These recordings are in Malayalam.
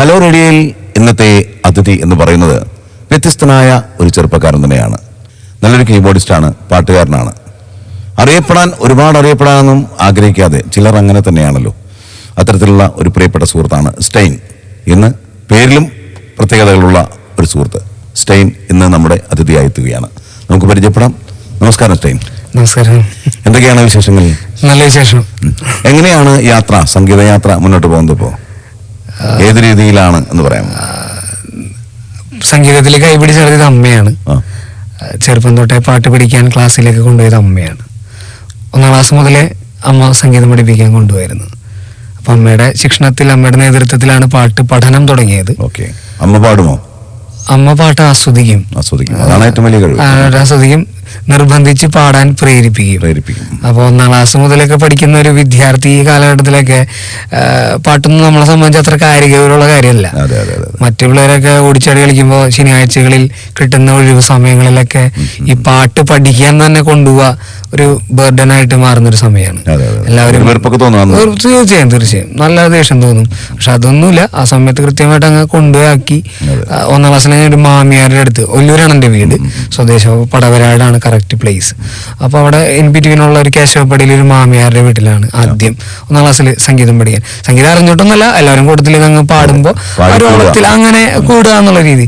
ഹലോ റേഡിയോയിൽ ഇന്നത്തെ അതിഥി എന്ന് പറയുന്നത് വ്യത്യസ്തനായ ഒരു ചെറുപ്പക്കാരൻ തന്നെയാണ്. നല്ലൊരു കീബോർഡിസ്റ്റാണ് പാട്ടുകാരനാണ്. അറിയപ്പെടാൻ ഒരുപാട് അറിയപ്പെടാനൊന്നും ആഗ്രഹിക്കാതെ ചിലർ അങ്ങനെ തന്നെയാണല്ലോ. അത്തരത്തിലുള്ള ഒരു പ്രിയപ്പെട്ട സുഹൃത്താണ് സ്റ്റെയിൻ. ഇന്ന് പേരിലും പ്രത്യേകതകളുള്ള ഒരു സുഹൃത്ത്. സ്റ്റെയിൻ ഇന്ന് നമ്മുടെ അതിഥിയായി എത്തുകയാണ് നമുക്ക് പരിചയപ്പെടാം. നമസ്കാരം സ്റ്റെയിൻ. നമസ്കാരം. എന്തൊക്കെയാണ് വിശേഷങ്ങൾ? നല്ല വിശേഷം. എങ്ങനെയാണ് യാത്ര സംഗീത യാത്ര മുന്നോട്ട് പോകുന്നത് ഇപ്പോൾ ഏത് രീതിയിലാണ് എന്ന് പറയാം സംഗീതത്തിൽ കൈപിടി നടത്തിയത് അമ്മയാണ്. ചെറുപ്പം തൊട്ടേ പാട്ട് പഠിക്കാൻ ക്ലാസ്സിലേക്ക് കൊണ്ടുപോയത് അമ്മയാണ്. ഒന്നാം ക്ലാസ് മുതലേ അമ്മ സംഗീതം പഠിപ്പിക്കാൻ കൊണ്ടുപോയിരുന്നു. അപ്പം അമ്മയുടെ ശിക്ഷണത്തിൽ അമ്മയുടെ നേതൃത്വത്തിലാണ് പാട്ട് പഠനം തുടങ്ങിയത്. ഓക്കെ. അമ്മ പാടുമോ? അമ്മ പാട്ട് ആസ്വദിക്കും. ആസ്വദിക്കും. അതാണ് ഏറ്റവും വലിയ കഴിവ്. ആ, ആസ്വദിക്കും. നിർബന്ധിച്ച് പാടാൻ പ്രേരിപ്പിക്കും. അപ്പോൾ ഒന്നാം ക്ലാസ് മുതലൊക്കെ പഠിക്കുന്ന ഒരു വിദ്യാർത്ഥി ഈ കാലഘട്ടത്തിലൊക്കെ പാട്ടൊന്നും നമ്മളെ സംബന്ധിച്ച് അത്ര കാര്യഗൗരവമുള്ള കാര്യമല്ല. മറ്റു പിള്ളേരൊക്കെ ഓടിച്ചാടി കളിക്കുമ്പോൾ ശനിയാഴ്ചകളിൽ കിട്ടുന്ന ഒഴിവ് സമയങ്ങളിലൊക്കെ ഈ പാട്ട് പഠിക്കാൻ തന്നെ കൊണ്ടുപോവാ. ഒരു ബർഡൻ ആയിട്ട് മാറുന്ന ഒരു സമയമാണ്. എല്ലാവരും തീർച്ചയായും തീർച്ചയായും. നല്ല ദേഷ്യം തോന്നും. പക്ഷെ അതൊന്നുമില്ല. ആ സമയത്ത് കൃത്യമായിട്ട് അങ്ങ് കൊണ്ടുപോയാക്കി. അതെ. ഒന്നാം ക്ലാസ്സിൽ ഞാൻ ഒരു മാമിയാരുടെ അടുത്ത് ഒല്ലൂരാണ് എന്റെ വീട് സ്വദേശം പടവരാടാണ് കറക്റ്റ് പ്ലേസ് അപ്പോൾ അവിടെ ഇൻ ബിറ്റ്വീനുള്ള ഒരു കേശവപ്പടിയിൽ ഒരു മാമിയാരുടെ വീട്ടിലാണ് ആദ്യം. ഒന്നാം ക്ലാസ്സിൽ സംഗീതം പഠിക്കാൻ. സംഗീതം അറിഞ്ഞിട്ടൊന്നുമല്ല എല്ലാവരും കൂട്ടത്തിൽ അങ്ങ് പാടുമ്പോൾ ഒരു. ഓളത്തിൽ അങ്ങനെ കൂടുക എന്നുള്ള രീതി.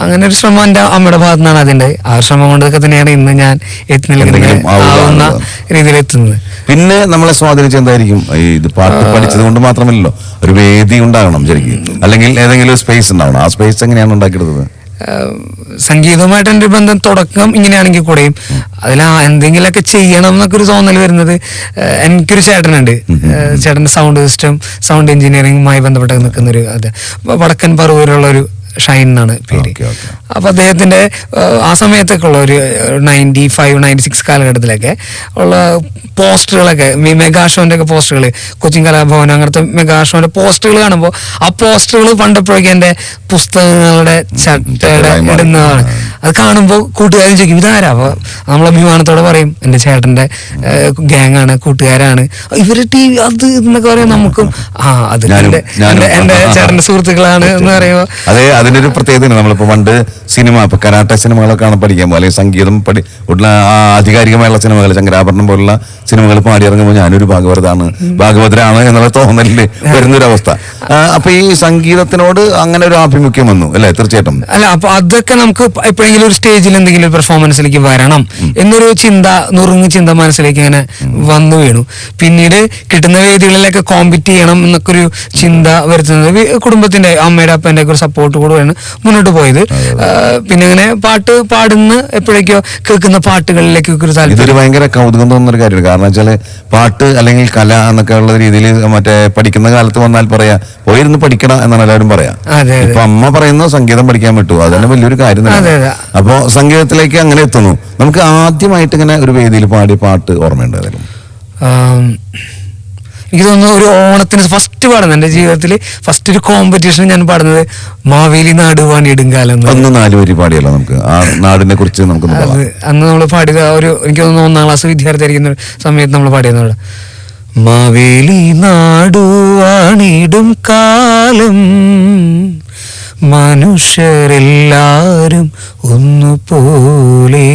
അങ്ങനെ ഒരു ശ്രമം എന്റെ അമ്മയുടെ ഭാഗത്തു നിന്നാണ് അതിന്റെ. ആ ശ്രമം കൊണ്ടൊക്കെ തന്നെയാണ് ഇന്ന് ഞാൻ എത്തി ആവുന്ന. രീതിയിൽ എത്തുന്നത് പിന്നെ നമ്മളെ സ്വാധീനിച്ച എന്തായിരിക്കും? ഈ ഇത് പാട്ട് പഠിച്ചത് കൊണ്ട് മാത്രമല്ലല്ലോ ഒരു വേദി ഉണ്ടാകണം ശരിക്കും. അല്ലെങ്കിൽ ഏതെങ്കിലും സ്പേസ് ഉണ്ടാവണം. ആ സ്പേസ് എങ്ങനെയാണ് ഉണ്ടാക്കിയെടുത്തത്? ആഹ് സംഗീതവുമായിട്ട് എന്റെ ബന്ധം തുടക്കം ഇങ്ങനെയാണെങ്കിൽ കൂടെയും. അതിൽ എന്തെങ്കിലുമൊക്കെ ചെയ്യണം എന്നൊക്കെ ഒരു തോന്നൽ വരുന്നത് എനിക്കൊരു ചേട്ടനുണ്ട്. ചേട്ടന്റെ സൗണ്ട് സിസ്റ്റം സൗണ്ട് എഞ്ചിനീയറിംഗുമായി ബന്ധപ്പെട്ട് നിൽക്കുന്ന ഒരു അത് വടക്കൻ പറവൂരുള്ള ഒരു ഷൈൻ എന്നാണ് പേര്. അപ്പൊ അദ്ദേഹത്തിന്റെ ആ സമയത്തൊക്കെ ഉള്ള ഒരു നയന്റി ഫൈവ് നയന്റി സിക്സ് കാലഘട്ടത്തിലൊക്കെ ഉള്ള പോസ്റ്ററുകളൊക്കെ മെഗാ ഷോന്റെ ഒക്കെ പോസ്റ്ററുകൾ കൊച്ചിൻ കലാഭവൻ അങ്ങനത്തെ മെഗാ ഷോന്റെ പോസ്റ്ററുകൾ കാണുമ്പോൾ ആ പോസ്റ്ററുകൾ പണ്ടപ്പോഴേക്കും എന്റെ പുസ്തകങ്ങളുടെ ചട്ടയുടെ ഇടുന്നതാണ്. അത് കാണുമ്പോൾ കൂട്ടുകാരും ചോദിക്കും ഇതാരാ? അപ്പൊ നമ്മൾ അഭിമാനത്തോടെ പറയും എന്റെ ചേട്ടന്റെ ഗ്യാങ് ആണ് കൂട്ടുകാരാണ്. ഇവർ ടി വി അത് എന്നൊക്കെ പറയാം നമുക്കും ആ അത് എന്റെ എന്റെ എന്റെ- എന്റെ ചേട്ടന്റെ സുഹൃത്തുക്കളാണ് എന്ന് പറയുമ്പോൾ അതെ അതിന്റെ ഒരു പ്രത്യേകത നമ്മളിപ്പോ പണ്ട് സിനിമ ഇപ്പൊ കരാട്ട സിനിമകളൊക്കെ ആണ് പഠിക്കാൻ പോകും അല്ലെങ്കിൽ സംഗീതം പഠി ഉള്ള ആ ആധികാരികമായുള്ള സിനിമകൾ ശങ്കരാഭരണം പോലുള്ള സിനിമകൾ പാടി ഇറങ്ങുമ്പോൾ ഞാനൊരു ഭാഗവതാണ് ഭാഗവതരാണ് എന്നുള്ള തോന്നലിൽ വരുന്നൊരവസ്ഥ. അവസ്ഥ അപ്പൊ ഈ സംഗീതത്തിനോട് അങ്ങനെ ഒരു ആഭിമുഖ്യം വന്നു അല്ലേ? തീർച്ചയായിട്ടും. അല്ല അപ്പൊ അതൊക്കെ നമുക്ക് എപ്പോഴെങ്കിലും ഒരു സ്റ്റേജിൽ എന്തെങ്കിലും ഒരു പെർഫോമൻസിലേക്ക് വരണം എന്നൊരു ചിന്ത നുറുങ്ങ് ചിന്ത മനസ്സിലേക്ക് ഇങ്ങനെ വന്നു വീണു. പിന്നീട് കിട്ടുന്ന വേദികളിലൊക്കെ കോമ്പറ്റ് ചെയ്യണം എന്നൊക്കെ ഒരു ചിന്ത വരുത്തുന്നത് കുടുംബത്തിന്റെ അമ്മയുടെ അപ്പന്റെ ഒക്കെ ഒരു സപ്പോർട്ട് കൂടെയാണ് മുന്നോട്ട് പോയത്. പിന്നെ ഇങ്ങനെ പാട്ട് പാടുന്ന എപ്പോഴേക്കോ കേൾക്കുന്ന പാട്ടുകളിലേക്കൊക്കെ ഒരു താല്പര്യം. ഇതൊരു ഭയങ്കര കൗതുകം തോന്നുന്ന ഒരു കാര്യമാണ്. കാരണം വെച്ചാൽ പാട്ട് അല്ലെങ്കിൽ കല എന്നൊക്കെ ഉള്ള രീതിയിൽ മറ്റേ പഠിക്കുന്ന കാലത്ത് വന്നാൽ പറയാ പോയിരുന്ന് പഠിക്കണം എന്നാണ് എല്ലാവരും പറയാ. ഇപ്പൊ അമ്മ പറയുന്നത് സംഗീതം പഠിക്കാൻ പറ്റൂ അതന്നെ വലിയൊരു കാര്യം തന്നെ അപ്പോ സംഗീതത്തിലേക്ക് അങ്ങനെ എത്തുന്നു. നമുക്ക് ആദ്യമായിട്ട് ഇങ്ങനെ ഒരു വേദിയിൽ പാടിയ പാട്ട് ഓർമ്മയുണ്ട് ഏതായാലും ആം, എനിക്ക് തോന്നുന്നു ഒരു ഓണത്തിന് ഫസ്റ്റ് പാടുന്നത്. എന്റെ ജീവിതത്തിൽ ഫസ്റ്റ് ഒരു കോമ്പറ്റീഷൻ ഞാൻ പാടുന്നത് മാവേലി ഇടുങ്കാലം ഒന്ന് നാല് വരി പാടിയല്ലോ നമുക്ക്. ആ നാടിനെ കുറിച്ച് നമുക്കൊന്ന് അന്ന് നമ്മൾ പാടിയത് ആ ഒരു എനിക്ക് തോന്നുന്നു ഒന്നാം ക്ലാസ് വിദ്യാർത്ഥി ആയിരിക്കുന്ന സമയത്ത് നമ്മൾ പാടിയത് മാവേലി നാടുവാണിടും കാലം മനുഷ്യരെല്ലാരും ഒന്നുപോലെ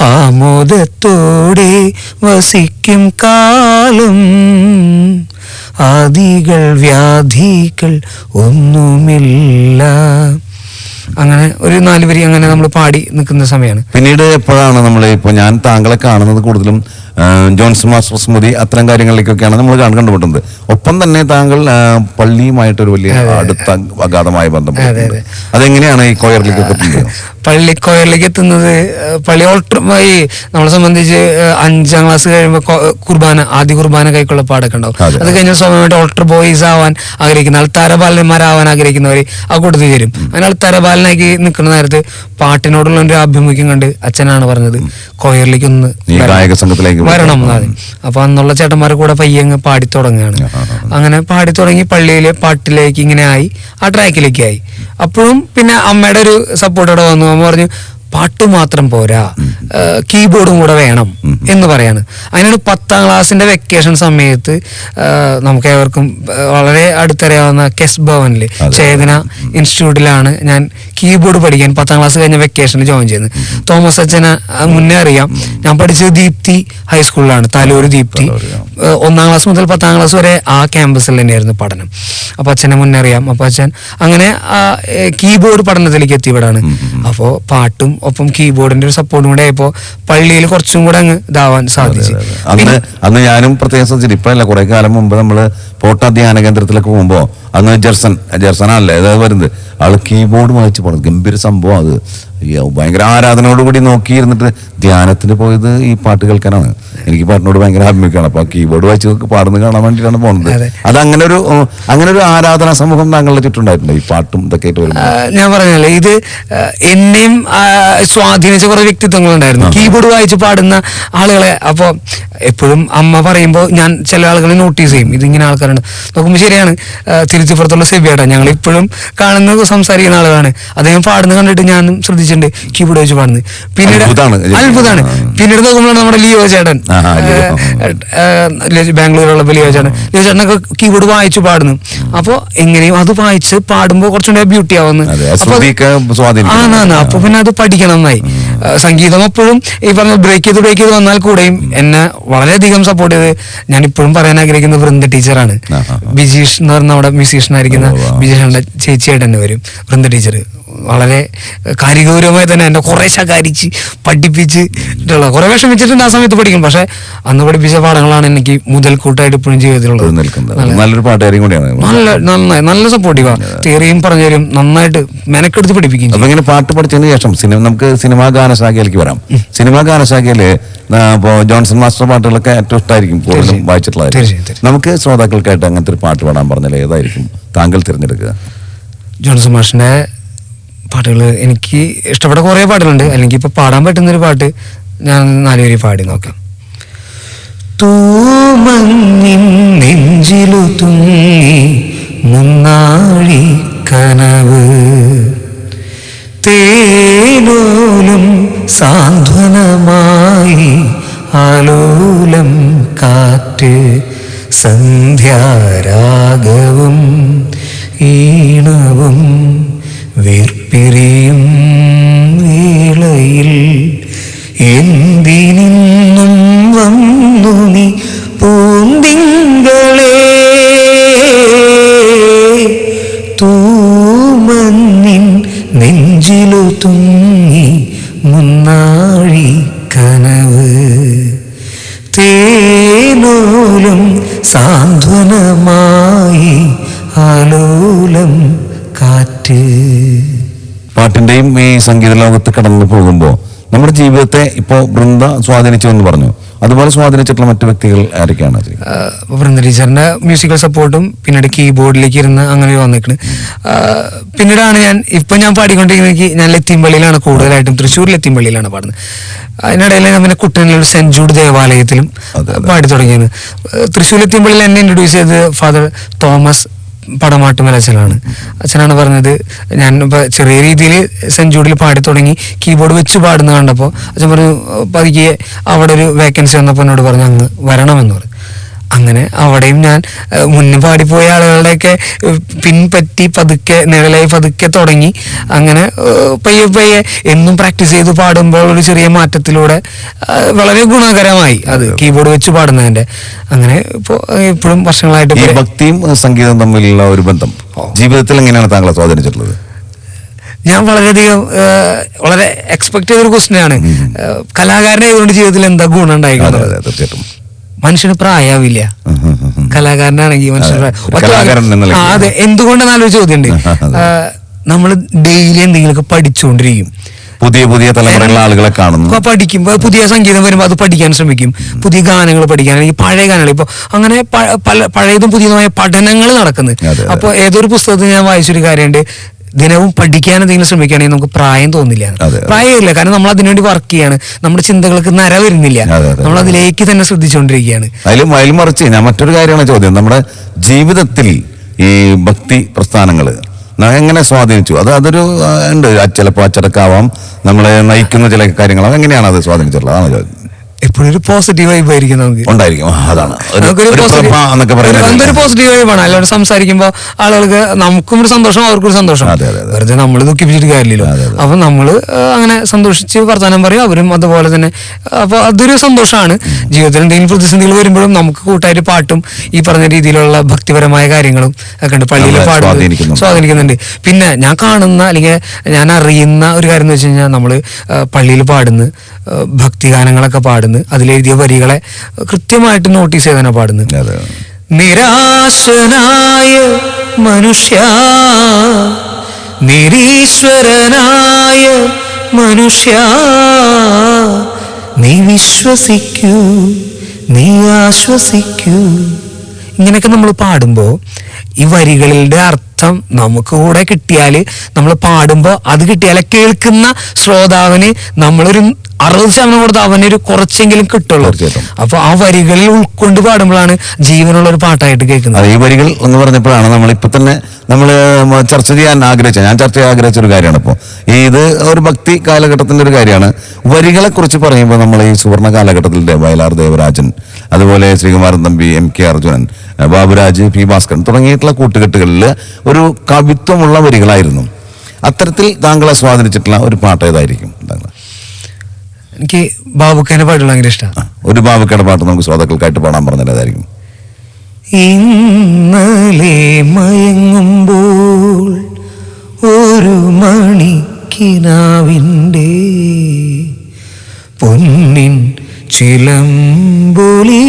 ആമോദത്തോടെ വസിക്കും കാലം. ആദികൾ വ്യാധികൾ ഒന്നുമില്ല. അങ്ങനെ ഒരു നാല് അങ്ങനെ നമ്മൾ പാടി നിൽക്കുന്ന സമയമാണ്. പിന്നീട് എപ്പോഴാണ് നമ്മൾ ഇപ്പോൾ ഞാൻ താങ്കളെ കാണുന്നത് കൂടുതലും ആ, ജോൺസൺ മാസ്റ്റർ സ്മൃതി അത്തരം കാര്യങ്ങളിലേക്കൊക്കെയാണ് നമ്മൾ കാണ- കണ്ടുമുട്ടുന്നത്. ഒപ്പം തന്നെ താങ്കൾ പള്ളിയുമായിട്ടൊരു വലിയ അടുത്ത അഗാധമായ ബന്ധം അതെങ്ങനെയാണ് ഈ കോയറിലേക്ക് എത്തുന്നത്? പള്ളിക്കോയറിലേക്ക് എത്തുന്നത് പള്ളി ഓൾട്ടർമായി നമ്മളെ സംബന്ധിച്ച് അഞ്ചാം ക്ലാസ് കഴിയുമ്പോൾ കുർബാന ആദ്യ കുർബാന കൈക്കുള്ള പാടൊക്കെ ഉണ്ടാവും. അതെ. അത് കഴിഞ്ഞ സ്വാഭാവികമായിട്ട് ഓൾട്ടർ ബോയ്സ് ആവാൻ ആഗ്രഹിക്കുന്ന അൾത്താരബാലന്മാരാവാൻ ആഗ്രഹിക്കുന്നവർ ആ കൂട്ടത്തിൽ ചേരും അങ്ങനെ അൾത്താരബാലനാക്കി നിൽക്കുന്ന നേരത്ത് പാട്ടിനോടുള്ള ഒരു ആഭിമുഖ്യം കണ്ട് അച്ഛനാണ് പറഞ്ഞത് കോയറിലേക്ക് ഒന്ന്. ഗായക സംഘത്തിലേക്ക് വരണം അതെ അപ്പൊ അന്നുള്ള ചേട്ടന്മാരെ കൂടെ പയ്യങ്ങ് പാടി തുടങ്ങുകയാണ്. അങ്ങനെ പാടി തുടങ്ങി പള്ളിയിലെ പാട്ടിലേക്ക് ഇങ്ങനെ ആയി ആ ട്രാക്കിലേക്ക് ആയി. അപ്പോഴും പിന്നെ അമ്മയുടെ ഒരു സപ്പോർട്ടോടെ വന്നു. അമ്മ പറഞ്ഞു പാട്ട് മാത്രം പോരാ. കീബോർഡും കൂടെ വേണം എന്ന് പറയാണ്. അതിനൊരു പത്താം ക്ലാസ്സിന്റെ വെക്കേഷൻ സമയത്ത് നമുക്ക് ഏവർക്കും വളരെ അടുത്തറിയാവുന്ന കെസ് ഭവനിൽ. ചേതന ഇൻസ്റ്റിറ്റ്യൂട്ടിലാണ് ഞാൻ കീബോർഡ് പഠിക്കാൻ പത്താം ക്ലാസ് കഴിഞ്ഞ വെക്കേഷനിൽ ജോയിൻ ചെയ്യുന്നത് തോമസ് അച്ഛന മുന്നേ അറിയാം. ഞാൻ പഠിച്ചത് ദീപ്തി ഹൈസ്കൂളിലാണ് തലൂർ ദീപ്തി. ഒന്നാം ക്ലാസ് മുതൽ പത്താം ക്ലാസ് വരെ ആ ക്യാമ്പസിൽ തന്നെയായിരുന്നു പഠനം. അപ്പൊ അച്ഛനെ മുന്നേ അറിയാം. അപ്പൊ അച്ഛൻ അങ്ങനെ കീബോർഡ് പഠനത്തിലേക്ക് എത്തിയവിടാണ് അപ്പോൾ പാട്ടും ഒപ്പം കീബോർഡിന്റെ ഒരു സപ്പോർട്ടും കൂടെ ആയപ്പോ പള്ളിയിൽ കുറച്ചും കൂടെ അങ്ങ് ഇതാവാൻ സാധിച്ചു. അന്ന് അന്ന് ഞാനും പ്രത്യേകം ശ്രദ്ധിച്ചിട്ട് ഇപ്പഴല്ല കുറെ കാലം മുമ്പ് നമ്മൾ പോട്ട ധ്യാന കേന്ദ്രത്തിലൊക്കെ പോകുമ്പോ അന്ന് ജെർസൺ ജെർസനാണല്ലേ അതായത് വരുന്നത്. ആൾ കീബോർഡ് വായിച്ച് പറഞ്ഞു ഗംഭീര സംഭവം അത്. ഭയങ്കര ആരാധനയോടുകൂടി നോക്കിയിരുന്നിട്ട് ധ്യാനത്തിന് പോയത് ഈ പാട്ട് കേൾക്കാനാണ്. എനിക്ക് പാട്ടിനോട് ഭയങ്കര അഭിമുഖമാണ് അപ്പൊ കീബോർഡ് വായിച്ച് പാടുന്നത് കാണാൻ വേണ്ടിയിട്ടാണ് പോകുന്നത് അതെ. അങ്ങനെ ഒരു അങ്ങനെ ഒരു ആരാധനാ സമൂഹം താങ്കളുടെ ചുറ്റുണ്ടായിട്ടുണ്ട്. ഈ പാട്ടും ഇതൊക്കെ ആയിട്ട് ഞാൻ പറഞ്ഞല്ലേ ഇത് എന്നെയും സ്വാധീനിച്ച കുറെ വ്യക്തിത്വങ്ങളുണ്ടായിരുന്നു. കീബോർഡ് വായിച്ച് പാടുന്ന ആളുകളെ അപ്പോൾ എപ്പോഴും അമ്മ പറയുമ്പോൾ ഞാൻ ചില ആളുകളെ നോട്ടീസ് ചെയ്യും. ഇതിങ്ങനെ ആൾക്കാരുണ്ട്. നോക്കുമ്പോൾ ശരിയാണ് തിരുച്ചിപ്പുറത്തുള്ള സെബിയാട്ടാ ഞങ്ങൾ ഇപ്പോഴും കാണുന്ന സംസാരിക്കുന്ന ആളുകളാണ്. അദ്ദേഹം പാടുന്നത് കണ്ടിട്ട് ഞാനും ശ്രദ്ധിച്ചിട്ടുണ്ട്. കീബോർഡ് വെച്ച് പാടുന്നത്. പിന്നീട്. അത്ഭുതമാണ് പിന്നീട് നോക്കുമ്പോഴാണ് നമ്മുടെ ലിയോ ചേട്ടൻ. ബാംഗ്ലൂരുള്ള ലിയോ ചേട്ടൻ. ലിയോ ചേട്ടനൊക്കെ കീബോർഡ് വായിച്ചു പാടുന്നു. അപ്പോൾ എങ്ങനെയും അത് വായിച്ച് പാടുമ്പോൾ കുറച്ചുകൂടെ ബ്യൂട്ടി ആവുന്നു. ആന്നാന്ന് അപ്പൊ പിന്നെ അത് പഠിക്കണം എന്നായി സംഗീതം എപ്പോഴും ഈ പറഞ്ഞ ബ്രേക്ക് ചെയ്ത് ബ്രേക്ക് ചെയ്ത് വന്നാൽ കൂടെയും എന്നെ വളരെയധികം സപ്പോർട്ട് ചെയ്ത് ഞാൻ ഇപ്പോഴും പറയാൻ ആഗ്രഹിക്കുന്ന വൃന്ദ ടീച്ചറാണ് ബിജീഷ് എന്ന് പറഞ്ഞ നമ്മുടെ മ്യൂസീഷ്യൻ ആയിരിക്കുന്ന. ചേച്ചിയായിട്ട് തന്നെ വരും വൃന്ദ ടീച്ചർ വളരെ കാര്യഗൗരവമായി തന്നെ എന്നെ കുറെ ശകാരിച്ച് പഠിപ്പിച്ച് കുറെ വിഷമിച്ചിട്ടുണ്ട് ആ സമയത്ത് പഠിക്കും. പക്ഷെ അന്ന് പഠിപ്പിച്ച പാഠങ്ങളാണ് എനിക്ക് മുതൽക്കൂട്ടായിട്ട് ഇപ്പോഴും ജീവിതത്തിലുള്ളത്. നല്ല- നല്ലൊരു പാട്ടുകാരിയും കൂടിയാണ്. നല്ല നന്നായി നല്ല സപ്പോർട്ടീവാ തിയറിയും പറഞ്ഞാലും നന്നായിട്ട് മെനക്കെടുത്ത് പഠിപ്പിക്കും. അപ്പൊ ഇങ്ങനെ പാട്ട് പഠിച്ചതിന് ശേഷം സിനിമ നമുക്ക് സിനിമാ ഗാനശാഖയിലേക്ക് വരാം. സിനിമാ ഗാനശാഖയിൽ ജോൺസൺ മാസ്റ്റർ പാട്ടുകളൊക്കെ ഏറ്റവും ഇഷ്ടമായിരിക്കും കൂടുതലും വായിച്ചിട്ടുള്ളത്. നമുക്ക് ശ്രോതാക്കൾക്കായിട്ട് അങ്ങനത്തെ ഒരു പാട്ട് പാടാൻ പറഞ്ഞാൽ ഏതായിരിക്കും? താങ്കൾ തിരഞ്ഞെടുക്കുക. ജോൺസൺ മാഷിന്റെ പാട്ടുകൾ എനിക്ക് ഇഷ്ടപ്പെട്ട കുറേ പാട്ടുകളുണ്ട്. അല്ലെങ്കിൽ ഇപ്പൊ പാടാൻ പറ്റുന്നൊരു പാട്ട് ഞാൻ നാലുപേരി പാടി നോക്കാം. തൂമഞ്ഞിൻ നെഞ്ചിലു തുങ്ങി മുന്നാഴി കനവ്. തേനോലും സാന്ത്വനമായി ആലോലം കാറ്റ് സന്ധ്യാരാഗവും ഈണവും വീർപ്പിരിയും വേളയിൽ എന്തിനിന്നും വന്നു നീ പൂന്തിങ്കളെ തൂമന്നിൻ നെഞ്ചിലു തുങ്ങി മുന്നാഴി കനവ്. തേനോലും സാന്ത്വനമായി ആലോലം കാറ്റ്. പാട്ടിന്റെയും ഈ സംഗീത ലോകത്ത് കടന്നു പോകുമ്പോൾ നമ്മുടെ ജീവിതത്തെ ഇപ്പോ വൃന്ദ സ്വാധീനിച്ചു എന്ന് പറഞ്ഞു. അതുപോലെ സ്വാധീനിച്ചിട്ടുള്ള മറ്റു വ്യക്തികൾ ആരൊക്കെയാണ് വൃന്ദ ടീച്ചറിന്റെ മ്യൂസിക്കൽ സപ്പോർട്ടും പിന്നീട് കീബോർഡിലേക്ക് ഇരുന്ന് അങ്ങനെ വന്നിട്ടുണ്ട് പിന്നീടാണ് ഞാൻ ഇപ്പൊ ഞാൻ പാടിക്കൊണ്ടിരിക്കുന്നത് ഞാൻ ലത്തിമ്പള്ളിയിലാണ് കൂടുതലായിട്ടും തൃശ്ശൂർ ലത്തിമ്പള്ളിയിലാണ് പാടുന്നത്. അതിനിടയിൽ ഞാൻ പിന്നെ കുട്ടനിലൊരു സെന്റ് ജൂഡ് ദേവാലയത്തിലും. പാടി തുടങ്ങിയത്. തൃശ്ശൂർ ലത്തിമ്പള്ളിയിൽ എന്നെ ഇൻട്രൊഡ്യൂസ് ചെയ്ത് ഫാദർ തോമസ് പടമാട്ടുമൽ അച്ഛനാണ് അച്ഛനാണ് പറഞ്ഞത് ഞാൻ ഇപ്പോൾ ചെറിയ രീതിയിൽ ജൂഡിൽ പാടി തുടങ്ങി കീബോർഡ് വെച്ച് പാടുന്ന കണ്ടപ്പോൾ അച്ഛൻ പറഞ്ഞു പതുക്കെ അവിടെ ഒരു വേക്കൻസി വന്നപ്പോൾ എന്നോട് പറഞ്ഞു അങ്ങ് വരണമെന്ന് പറഞ്ഞു. അങ്ങനെ അവിടെയും ഞാൻ മുന്നിൽ മുന്നേ പാടിപ്പോയ ആളുകളുടെയൊക്കെ പിൻപറ്റി പതുക്കെ നിഴലായി പതുക്കെ തുടങ്ങി. അങ്ങനെ പയ്യെ പയ്യെ എന്നും പ്രാക്ടീസ് ചെയ്ത് പാടുമ്പോൾ ഒരു ചെറിയ മാറ്റത്തിലൂടെ വളരെ ഗുണകരമായി അത് കീബോർഡ് വെച്ച് പാടുന്നതിന്റെ അങ്ങനെ ഇപ്പോൾ ഇപ്പോഴും വർഷങ്ങളായിട്ട് ഈ ഭക്തിയും സംഗീതം തമ്മിലുള്ള ഒരു ബന്ധം ജീവിതത്തിൽ എങ്ങനെയാണ് താങ്കളെ സ്വാധീനിച്ചിട്ടുള്ളത്? ഞാൻ വളരെയധികം വളരെ എക്സ്പെക്ട് ചെയ്തൊരു ക്വസ്റ്റ്യൻ ആണ്. കലാകാരനെ കലാകാരനായതുകൊണ്ട് ജീവിതത്തിൽ എന്താ ഗുണം ഉണ്ടായിരിക്കുന്നത് തീർച്ചയായിട്ടും. മനുഷ്യന് പ്രായാവില്ല. കലാകാരനാണെങ്കിൽ മനുഷ്യന് അതെ. അതെ എന്തുകൊണ്ടെന്നാലൊരു ചോദ്യമുണ്ട്. നമ്മൾ ഡെയിലി എന്തെങ്കിലുമൊക്കെ പഠിച്ചുകൊണ്ടിരിക്കും പുതിയ പുതിയ തലമുറയിലുള്ള ആളുകളെ കാണുന്നു. പഠിക്കും. പുതിയ സംഗീതം വരുമ്പോൾ അത് പഠിക്കാൻ ശ്രമിക്കും. പുതിയ ഗാനങ്ങൾ പഠിക്കാൻ അല്ലെങ്കിൽ പഴയ ഗാനങ്ങൾ. ഇപ്പൊ അങ്ങനെ പല പഴയതും പുതിയതുമായ പഠനങ്ങൾ നടക്കുന്നത്. അപ്പോൾ ഏതൊരു പുസ്തകത്തിൽ ഞാൻ വായിച്ചൊരു കാര്യമുണ്ട്. ദിനവും പഠിക്കാൻ എന്തെങ്കിലും ശ്രമിക്കുകയാണെങ്കിൽ നമുക്ക് പ്രായം തോന്നില്ല. പ്രായമില്ല. കാരണം നമ്മൾ അതിനുവേണ്ടി വർക്ക് ചെയ്യാണ്. നമ്മുടെ ചിന്തകൾക്ക് നര വരുന്നില്ല. നമ്മൾ അതിലേക്ക് തന്നെ ശ്രദ്ധിച്ചുകൊണ്ടിരിക്കുകയാണ്. അതിലും അതിലും മറിച്ച് ഞാൻ മറ്റൊരു കാര്യമാണ് ചോദ്യം. നമ്മുടെ ജീവിതത്തിൽ ഈ ഭക്തി പ്രസ്ഥാനങ്ങൾ എങ്ങനെ സ്വാധീനിച്ചു? അത് അതൊരു ഉണ്ട്. ചിലപ്പോൾ അച്ചടക്കാവാം. നമ്മളെ നയിക്കുന്ന ചില കാര്യങ്ങൾ. എങ്ങനെയാണ് അത് സ്വാധീനിച്ചിട്ടുള്ളത്? അതാണ്. എപ്പോഴും ഒരു പോസിറ്റീവ് വൈബ് ആയിരിക്കും നമുക്ക്. ഉണ്ടായിരിക്കും. അതാണ്. നമുക്കൊരു പോസിറ്റീവ് വൈബാണ് അല്ലാണ്ട് സംസാരിക്കുമ്പോൾ ആളുകൾക്ക് നമുക്കും ഒരു സന്തോഷം അവർക്കും ഒരു സന്തോഷം. വെറുതെ നമ്മൾ ദുഃഖിപ്പിച്ചിട്ട് കാര്യമില്ലല്ലോ. അപ്പൊ നമ്മൾ അങ്ങനെ സന്തോഷിച്ച് വർത്തമാനം പറയും അവരും അതുപോലെ തന്നെ അപ്പൊ അതൊരു സന്തോഷമാണ്. ജീവിതത്തിൽ എന്തെങ്കിലും പ്രതിസന്ധികൾ വരുമ്പോഴും നമുക്ക് കൂട്ടായിട്ട് പാട്ടും ഈ പറഞ്ഞ രീതിയിലുള്ള ഭക്തിപരമായ കാര്യങ്ങളും ഒക്കെ ഉണ്ട്. പള്ളിയിൽ പാടും പാടുന്നത് സ്വാധീനിക്കുന്നുണ്ട്. പിന്നെ ഞാൻ കാണുന്ന അല്ലെങ്കിൽ ഞാൻ അറിയുന്ന ഒരു കാര്യം എന്ന് വെച്ച് കഴിഞ്ഞാൽ നമ്മൾ പള്ളിയിൽ പാടുന്ന ഭക്തിഗാനങ്ങളൊക്കെ പാടുന്നു അതിലെഴുതിയ വരികളെ കൃത്യമായിട്ട് നോട്ടീസ് ചെയ്താണ് പാടുന്നത്. നിരാശനായ മനുഷ്യ നിരീശ്വരനായ മനുഷ്യ നീ വിശ്വസിക്കൂ നീ ആശ്വസിക്കൂ. ഇങ്ങനെയൊക്കെ നമ്മൾ പാടുമ്പോൾ ഈ വരികളുടെ അർത്ഥം നമുക്ക് കൂടെ കിട്ടിയാൽ നമ്മൾ പാടുമ്പോൾ അത് കിട്ടിയാലേ കേൾക്കുന്ന ശ്രോതാവിന് നമ്മളൊരു അറുപത് ശതമാനം കൊടുത്ത് ഒരു കുറച്ചെങ്കിലും കിട്ടുള്ളൂ. അപ്പൊ ആ വരികളിൽ ഉൾക്കൊണ്ട് പാടുമ്പോഴാണ് ജീവനുള്ള ഒരു പാട്ടായിട്ട് കേൾക്കുന്നത്. ഈ വരികൾ എന്ന് പറഞ്ഞപ്പോഴാണ് നമ്മൾ ഇപ്പൊ തന്നെ നമ്മൾ ചർച്ച ചെയ്യാൻ ആഗ്രഹിച്ച ഞാൻ ചർച്ച ചെയ്യാൻ ആഗ്രഹിച്ച ഒരു കാര്യമാണ് ഇപ്പോൾ ഈ ഇത് ഒരു ഭക്തി കാലഘട്ടത്തിന്റെ ഒരു കാര്യമാണ്. വരികളെ കുറിച്ച് പറയുമ്പോൾ നമ്മൾ ഈ സുവർണ കാലഘട്ടത്തിൽ വയലാർ ദേവരാജൻ അതുപോലെ Sreekumaran Thampi M K Arjunan Baburaj P Bhaskaran തുടങ്ങിയിട്ടുള്ള കൂട്ടുകെട്ടുകളിൽ ഒരു കവിത്വമുള്ള വരികളായിരുന്നു. അത്തരത്തിൽ താങ്കളെ സ്വാധീനിച്ചിട്ടുള്ള ഒരു പാട്ട് ഏതായിരിക്കും താങ്കൾ എനിക്ക് ബാബുക്കേന്റെ പാട്ടുകൾ ഭയങ്കര ഇഷ്ടമാണ് ഒരു ബാബുക്കയുടെ പാട്ട് നമുക്ക് ശ്രോതാക്കൾക്കായിട്ട് പാടാൻ പറഞ്ഞതായിരിക്കും. ഇന്നലെ മയങ്ങുമ്പോൾ ഒരു മണിക്കിനാവിന്റെ പൊന്നിൻ ചിലമ്പൊലി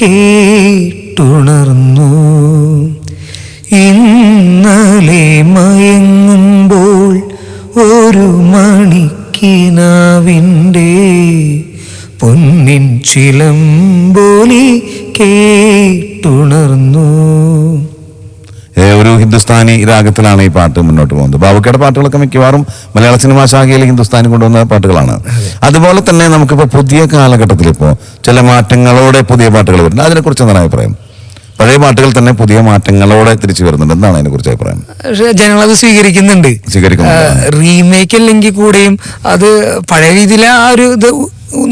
കേട്ടുണർന്നു. ഇന്നലെ മയങ്ങുമ്പോൾ ഒരു മണിക്കിനാവിന്റെ പൊന്നിൻ ചിലമ്പൊലി കേട്ടുണർന്നു. ഒരു ഹിന്ദുസ്ഥാനി രാഗത്തിലാണ് ഈ പാട്ട് മുന്നോട്ട് പോകുന്നത്. ബാബുക്കയുടെ പാട്ടുകളൊക്കെ മിക്കവാറും മലയാള സിനിമാ ശാഖയിൽ ഹിന്ദുസ്ഥാനി കൊണ്ടുവന്ന പാട്ടുകളാണ്. അതുപോലെ തന്നെ നമുക്കിപ്പോൾ പുതിയ കാലഘട്ടത്തിൽ ഇപ്പോൾ ചില മാറ്റങ്ങളോടെ പുതിയ പാട്ടുകൾ വരുന്നുണ്ട്. അതിനെക്കുറിച്ച് എന്താണ് അഭിപ്രായം? പഴയ പാട്ടുകൾ തന്നെ പുതിയ മാറ്റങ്ങളോടെ തിരിച്ചു വരുന്നുണ്ട്. എന്താണ് അതിനെ കുറിച്ച് അഭിപ്രായം? പക്ഷെ അത് സ്വീകരിക്കുന്നുണ്ട്. സ്വീകരിക്കുന്നുണ്ട്. റീമേക്ക് അല്ലെങ്കിൽ കൂടെയും അത് പഴയ രീതിയിലെ ആ ഒരു ഇത്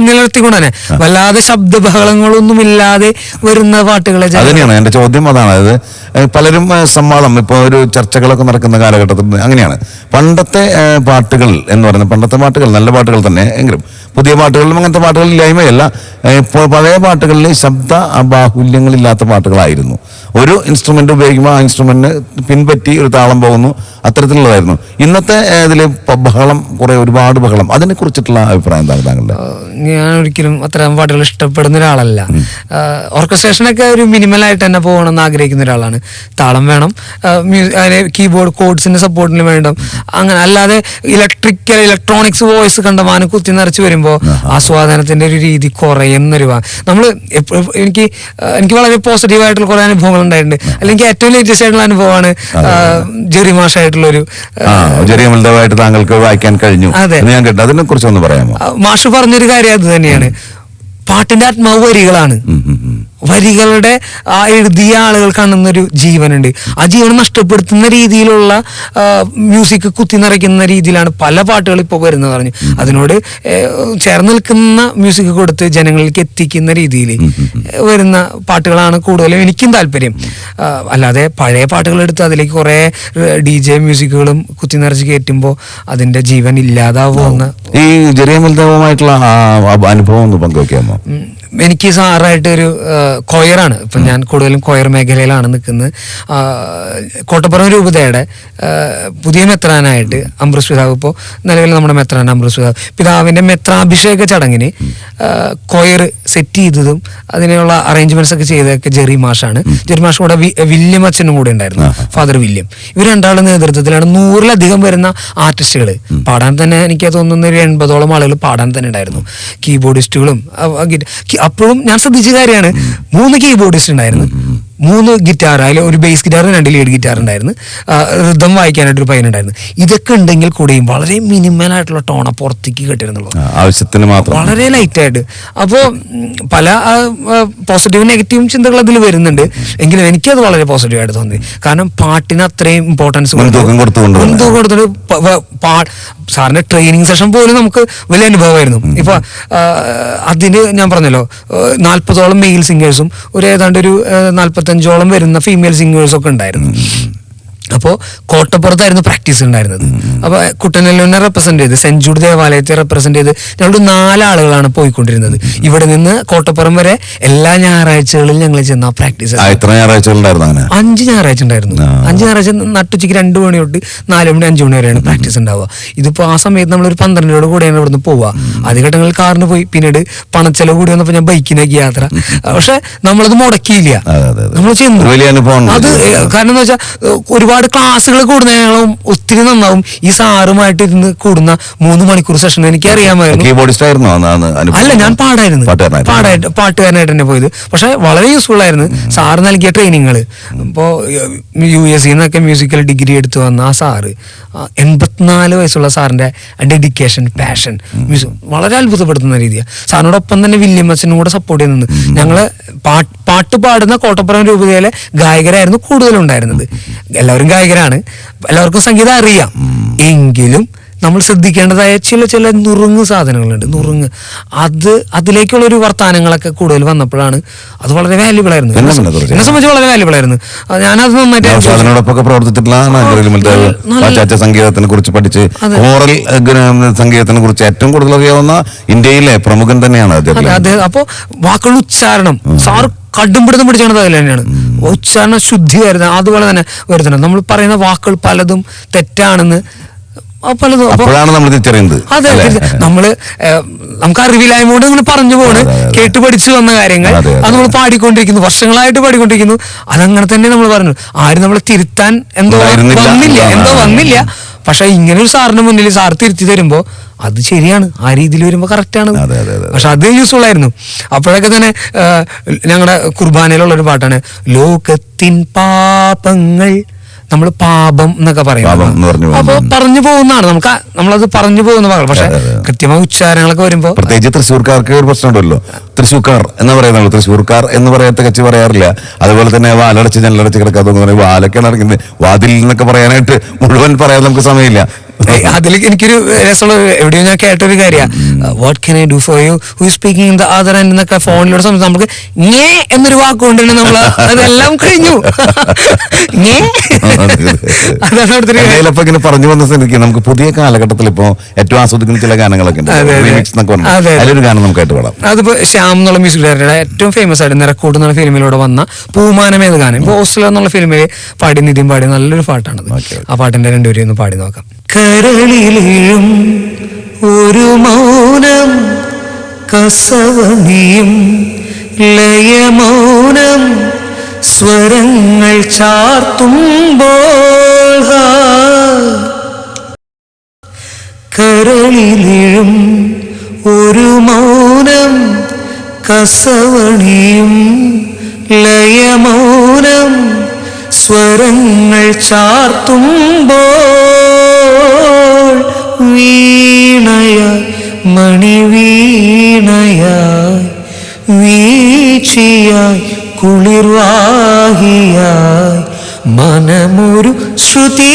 നിലനിർത്തിക്കൊണ്ട് തന്നെ വല്ലാതെ ശബ്ദ ബഹളങ്ങളൊന്നും ഇല്ലാതെ വരുന്ന പാട്ടുകളെ അതന്നെയാണ് എന്റെ ചോദ്യം. അതാണ്. അതായത് പലരും സമ്മാളം ഇപ്പൊ ഇപ്പോൾ ഒരു ചർച്ചകളൊക്കെ നടക്കുന്ന കാലഘട്ടത്തിൽ അങ്ങനെയാണ്. പണ്ടത്തെ പാട്ടുകൾ എന്ന് പറയുന്നത് പണ്ടത്തെ പാട്ടുകൾ നല്ല പാട്ടുകൾ തന്നെ എങ്കിലും പുതിയ പാട്ടുകളിലും അങ്ങനത്തെ പാട്ടുകൾ ഇല്ലായ്മയല്ല. ഇപ്പോൾ പഴയ പാട്ടുകളിൽ ശബ്ദ ബാഹുല്യങ്ങളില്ലാത്ത പാട്ടുകളായിരുന്നു. ഒരു ഇൻസ്ട്രുമെന്റ് ഉപയോഗിക്കുമ്പോൾ ആ ഇൻസ്ട്രുമെന്റ് പിൻപറ്റി ഒരു താളം പോകുന്നു. അത്തരത്തിലുള്ളതായിരുന്നു. ഇന്നത്തെ ഇതിൽ ബഹളം കുറെ ഒരുപാട് ബഹളം. അതിനെ കുറിച്ചിട്ടുള്ള അഭിപ്രായം എന്താണ് താങ്കളുടെ? ഞാൻ ഒരിക്കലും അത്തരം പാട്ടുകൾ ഇഷ്ടപ്പെടുന്ന ഒരാളല്ല. ഓർക്കസ്ട്രേഷനൊക്കെ ഒരു മിനിമൽ ആയിട്ട് തന്നെ പോകണമെന്ന് ആഗ്രഹിക്കുന്ന ഒരാളാണ്. താളം വേണം. അതിന് കീബോർഡ് കോഡ്സിന്റെ സപ്പോർട്ടിന് വേണം അങ്ങനെ അല്ലാതെ ഇലക്ട്രിക്കൽ ഇലക്ട്രോണിക്സ് വോയിസ് കണ്ടമാനം കുത്തി നിറച്ച് വരുമ്പോൾ ആസ്വാദനത്തിന്റെ ഒരു രീതി കുറയുന്നൊരു നമ്മൾ എനിക്ക് എനിക്ക് വളരെ പോസിറ്റീവ് ആയിട്ടുള്ള കുറെ അനുഭവങ്ങൾ ഉണ്ടായിട്ടുണ്ട്. അല്ലെങ്കിൽ ഏറ്റവും ലേറ്റസ്റ്റ് ആയിട്ടുള്ള അനുഭവമാണ് ജെറി മാഷായിട്ടുള്ള ഒരു ജെറി താങ്കൾക്ക് വായിക്കാൻ കഴിഞ്ഞു. അതെ. ഞാൻ കേട്ടു. അതിനെ കുറിച്ച് ഒന്ന് പറയാമോ മാഷ് പറഞ്ഞൊരു കാര്യം അത് തന്നെയാണ് പാട്ടിന്റെ ആത്മാവ് വരികളാണ്. വരികളുടെ ആ എഴുതിയ ആളുകൾ കാണുന്നൊരു ജീവനുണ്ട്. ആ ജീവൻ നഷ്ടപ്പെടുത്തുന്ന രീതിയിലുള്ള മ്യൂസിക് കുത്തി നിറയ്ക്കുന്ന രീതിയിലാണ് പല പാട്ടുകൾ ഇപ്പോൾ വരുന്നത് പറഞ്ഞു. അതിനോട് ചേർന്ന് നിൽക്കുന്ന മ്യൂസിക് കൊടുത്ത് ജനങ്ങളിലേക്ക് എത്തിക്കുന്ന രീതിയിൽ വരുന്ന പാട്ടുകളാണ് കൂടുതലും എനിക്കും താല്പര്യം. അല്ലാതെ പഴയ പാട്ടുകൾ എടുത്ത് അതിലേക്ക് കുറേ ഡി ജെ മ്യൂസിക്കുകളും കുത്തി നിറച്ച് കയറ്റുമ്പോൾ അതിന്റെ ജീവൻ ഇല്ലാതാവുമെന്ന് ഈ മൃതവുമായിട്ടുള്ള അനുഭവം ഒന്ന് പങ്കുവെക്കാമോ? എനിക്ക് സാറായിട്ട് ഒരു കൊയറാണ്. ഇപ്പം ഞാൻ കൂടുതലും കൊയർ മേഖലയിലാണ് നിൽക്കുന്നത്. കോട്ടപ്പുറം രൂപതയുടെ പുതിയ മെത്രാനായിട്ട് അമൃത് പിതാവ് ഇപ്പോൾ നിലവിൽ നമ്മുടെ മെത്രാൻ അമൃത് പിതാവ് പിതാവിന്റെ മെത്രാഭിഷേക ചടങ്ങിന് കൊയർ സെറ്റ് ചെയ്തതും അതിനുള്ള അറേഞ്ച്മെന്റ്സ് ഒക്കെ ചെയ്തതൊക്കെ ജെറി മാഷാണ്. ജെറി മാഷ് കൂടെ വില്യം അച്ഛനും കൂടെ ഉണ്ടായിരുന്നു. Father William. ഇവർ രണ്ടാളുടെ നേതൃത്വത്തിലാണ് നൂറിലധികം വരുന്ന ആർട്ടിസ്റ്റുകൾ പാടാൻ തന്നെ എനിക്ക് തോന്നുന്ന ഒരു എൺപതോളം ആളുകൾ പാടാൻ തന്നെ ഉണ്ടായിരുന്നു. കീബോർഡിസ്റ്റുകളും അപ്പോഴും ഞാൻ ശ്രദ്ധിച്ച കാര്യമാണ്. മൂന്ന് കീബോർഡിസ്റ്റ് ഉണ്ടായിരുന്നു. മൂന്ന് ഗിറ്റാർ അതിൽ ഒരു ബേസ് ഗിറ്റാർ രണ്ട് ലീഡ് ഗിറ്റാർ ഉണ്ടായിരുന്നു. റിതം വായിക്കാനായിട്ട് ഒരു പയ്യനുണ്ടായിരുന്നു ഇതൊക്കെ ഉണ്ടെങ്കിൽ കൂടെയും വളരെ മിനിമൽ ആയിട്ടുള്ള ടോണ പുറത്തേക്ക് കിട്ടിയിരുന്നുള്ളൂ. വളരെ ആവശ്യത്തിന് മാത്രം. വളരെ ലൈറ്റായിട്ട് അപ്പോൾ പല പോസിറ്റീവ് നെഗറ്റീവ് ചിന്തകൾ അതിൽ വരുന്നുണ്ട്. എങ്കിലും എനിക്കത് വളരെ പോസിറ്റീവായിട്ട് തോന്നി. കാരണം പാട്ടിന് അത്രയും ഇമ്പോർട്ടൻസ് കൊടുത്തുകൊണ്ട് സാറിന്റെ ട്രെയിനിങ് സെഷൻ പോലും നമുക്ക് വലിയ അനുഭവമായിരുന്നു. ഇപ്പൊ അതിന് ഞാൻ പറഞ്ഞല്ലോ നാൽപ്പതോളം മെയിൽ സിംഗേഴ്സും ഒരു ഏതാണ്ട് ഒരു നാൽപ്പത്തഞ്ചോളം വരുന്ന ഫീമെയിൽ സിംഗേഴ്സ് ഒക്കെ ഉണ്ടായിരുന്നു. അപ്പോൾ കോട്ടപ്പുറത്തായിരുന്നു പ്രാക്ടീസ് ഉണ്ടായിരുന്നത്. അപ്പോൾ കുട്ടനെല്ലൂരിനെ റെപ്രസെന്റ് ചെയ്ത് സെന്റ് ജൂഡ് ദേവാലയത്തെ റെപ്രസെന്റ് ചെയ്ത് ഞങ്ങൾ നാലാളുകളാണ് പോയിക്കൊണ്ടിരുന്നത്. ഇവിടെ നിന്ന് കോട്ടപ്പുറം വരെ എല്ലാ ഞായറാഴ്ചകളിൽ ഞങ്ങൾ ചെന്ന പ്രാക്ടീസ് അഞ്ച് ഞായറാഴ്ച ഉണ്ടായിരുന്നു. അഞ്ച് ഞായറാഴ്ച നട്ടുച്ചയ്ക്ക് രണ്ട് മണി തൊട്ട് നാല് മണി അഞ്ചു മണി വരെയാണ് പ്രാക്ടീസ് ഉണ്ടാവുക. ഇതിപ്പോ ആ സമയത്ത് നമ്മൾ ഒരു പന്ത്രണ്ടിനോട് കൂടെയാണ് ഇവിടുന്ന് പോവുക. ആദ്യഘട്ടങ്ങളിൽ കാറിന് പോയി. പിന്നീട് പണച്ചെലവ് കൂടി വന്നപ്പോൾ ഞാൻ ബൈക്കിനാക്കി യാത്ര. പക്ഷെ നമ്മളത് മുടക്കിയില്ല. അതെ, അതെ, അതെ. നമ്മൾ ചെന്നു. അത് കാരണം എന്ന് വെച്ചാൽ ഒരുപാട് ക്ലാസ്സുകൾ കൂടുന്നതിനും ഒത്തിരി നന്നാവും. ഈ സാറുമായിട്ട് ഇരുന്ന് കൂടുന്ന മൂന്ന് മണിക്കൂർ സെഷൻ എനിക്ക് അറിയാമായിരുന്നു? അല്ല ഞാൻ പാടായിരുന്നു. പാടായിട്ട് പാട്ടുകാരനായിട്ട് തന്നെ പോയത്. പക്ഷെ വളരെ യൂസ്ഫുൾ ആയിരുന്നു. സാറ് നൽകിയ ട്രെയിനിങ്ങൾ ഇപ്പോൾ യു എസ് സിന്നൊക്കെ മ്യൂസിക്കൽ ഡിഗ്രി എടുത്തു വന്ന ആ സാറ്. എൺപത്തിനാല് വയസ്സുള്ള സാറിന്റെ ഡെഡിക്കേഷൻ പാഷൻ വളരെ അത്ഭുതപ്പെടുത്തുന്ന രീതിയാണ് സാറിനോടൊപ്പം തന്നെ വില്യം അച്ഛനും കൂടെ സപ്പോർട്ട് ചെയ്യുന്നുണ്ട് ഞങ്ങൾ പാട്ട് പാട്ട് പാടുന്ന കോട്ടപ്പുറം രൂപതയിലെ ഗായകരായിരുന്നു കൂടുതലുണ്ടായിരുന്നത്. എല്ലാവരും ഗായകരാണ്. എല്ലാവർക്കും സംഗീതം അറിയാം. എങ്കിലും നമ്മൾ ശ്രദ്ധിക്കേണ്ടതായ ചില ചില നുറുങ്ങ് സാധനങ്ങളുണ്ട്. നുറുങ്ങ്. അത് അതിലേക്കുള്ള ഒരു വർത്താനങ്ങളൊക്കെ കൂടുതൽ വന്നപ്പോഴാണ് അത് വളരെ വാല്യുബിൾ ആയിരുന്നു. എന്നെ സംബന്ധിച്ച് വളരെ വാല്യുബിൾ ആയിരുന്നു. ഞാനത് നന്നായിട്ട് സംഗീതത്തിനെ കുറിച്ച് പഠിച്ച് അതെ. ഓറൽ സംഗീതത്തിനെ കുറിച്ച് ഏറ്റവും കൂടുതൽ അറിയാവുന്ന ഇന്ത്യയിലെ പ്രമുഖൻ തന്നെയാണ് അതെ വാക്കുകളുടെ ഉച്ചാരണം. സാർ കടുംപിടുത്തം പിടിച്ചത് അതിൽ തന്നെയാണ്. ഉച്ചാരണ ശുദ്ധിയായിരുന്നു. അതുപോലെ തന്നെ വരുന്നുണ്ട്. നമ്മൾ പറയുന്ന വാക്കുകൾ പലതും തെറ്റാണെന്ന് പലതും. അപ്പൊ അപ്പോഴാണ് നമ്മൾ തിരിച്ചറിയുന്നത് അതെ നമ്മൾ നമുക്ക് അറിവില്ലായ്മ കൊണ്ട് ഇങ്ങനെ പറഞ്ഞു പോണ്. കേട്ട് പഠിച്ചു വന്ന കാര്യങ്ങൾ. അതെ, നമ്മൾ പാടിക്കൊണ്ടിരിക്കുന്നു. വർഷങ്ങളായിട്ട് പാടിക്കൊണ്ടിരിക്കുന്നു. അതങ്ങനെ തന്നെ നമ്മൾ പറഞ്ഞു. ആരും നമ്മളെ തിരുത്താൻ എന്തോ വന്നില്ല. എന്തോ വന്നില്ല. പക്ഷെ ഇങ്ങനെ ഒരു സാറിന് മുന്നിൽ സാർ തിരുത്തി തരുമ്പോ അത് ശരിയാണ്. ആ രീതിയിൽ വരുമ്പോ കറക്റ്റ് ആണ്. പക്ഷെ അത് യൂസ്ഫുൾ ആയിരുന്നു. അപ്പോഴൊക്കെ തന്നെ ഞങ്ങളുടെ കുർബാനയിലുള്ള ഒരു പാട്ടാണ്. ലോകത്തിൻ പാപങ്ങൾ നമ്മൾ പാപം എന്നൊക്കെ പറയും. അപ്പൊ പറഞ്ഞു പോകുന്നതാണ്. നമുക്ക് നമ്മളത് പറഞ്ഞു പോകുന്ന പറയാം പക്ഷെ. കൃത്യമായ ഉച്ചാരണങ്ങളൊക്കെ വരുമ്പോ പ്രത്യേകിച്ച് തൃശ്ശൂർക്കാർക്ക് ഒരു പ്രശ്നമുണ്ടല്ലോ. തൃശ്ശൂർക്കാർ എന്ന് പറയുന്നുള്ളൂ തൃശ്ശൂർക്കാർ എന്ന് പറയാത്ത കച്ചി പറയാറില്ല. അതുപോലെ തന്നെ വാലടച്ച് ജനലടച്ച് കിടക്കാത്ത വാലൊക്കെയാണ് ഇറങ്ങുന്നത്. വാതിൽ എന്നൊക്കെ പറയാനായിട്ട് മുഴുവൻ പറയാൻ നമുക്ക് സമയമില്ല. അതിൽ എനിക്കൊരു രസമുള്ള എവിടെയോ ഞാൻ കേട്ടൊരു കാര്യമാണ് what can I do for you who speaking in the other and എന്നൊക്കെ ഫോണിലൂടെ സംബന്ധിച്ച് നമുക്ക് ഞേ എന്നൊരു വാക്കുകൊണ്ട് നമ്മൾ അതെല്ലാം കഴിഞ്ഞു. ഞേ. അതാണ് അവിടുത്തെ ഒരു ഇങ്ങനെ പറഞ്ഞു വന്ന സ്ഥിതിക്ക് നമുക്ക് പുതിയ കാലഘട്ടത്തിൽ ഇപ്പോ ഏറ്റവും ആസ്വദിക്കുന്ന ചില ഗാനങ്ങളൊക്കെ ഉണ്ട്. അതിലൊരു ഗാനം നമുക്ക് ആയിട്ട് പാടാം. അതിപ്പോ ശ്യാം എന്നുള്ള മ്യൂസിക് ഡയറക്ടറുടെ ഏറ്റവും ഫേമസ് ആയിട്ട് നിറക്കൂട്ട് എന്നുള്ള ഫിലിമിലൂടെ വന്ന പൂമാനം എന്ന ഗാനം. ഇപ്പൊ ഓസ്ലോ എന്നുള്ള ഫിലിമിൽ പാടി നിതിൻ പാടി നല്ലൊരു പാട്ടാണ്. ആ പാട്ടിന്റെ രണ്ടുപേരെയും ഒന്ന് പാടി നോക്കാം. കരളിലും ഒരു മൗനം കസവനിയും ലയമൗനം സ്വരങ്ങൾ ചാർത്തുമ്പോൾ കരളിലും ഒരു മൗനം കസവണിയും ലയമൗനം സ്വരങ്ങൾ ചാർത്തുമ്പോൾ വീണയ മണിവീണയായി വീച്ചിയായി കുളിർവാഹിയായി മനമൊരു ശ്രുതിഴയായി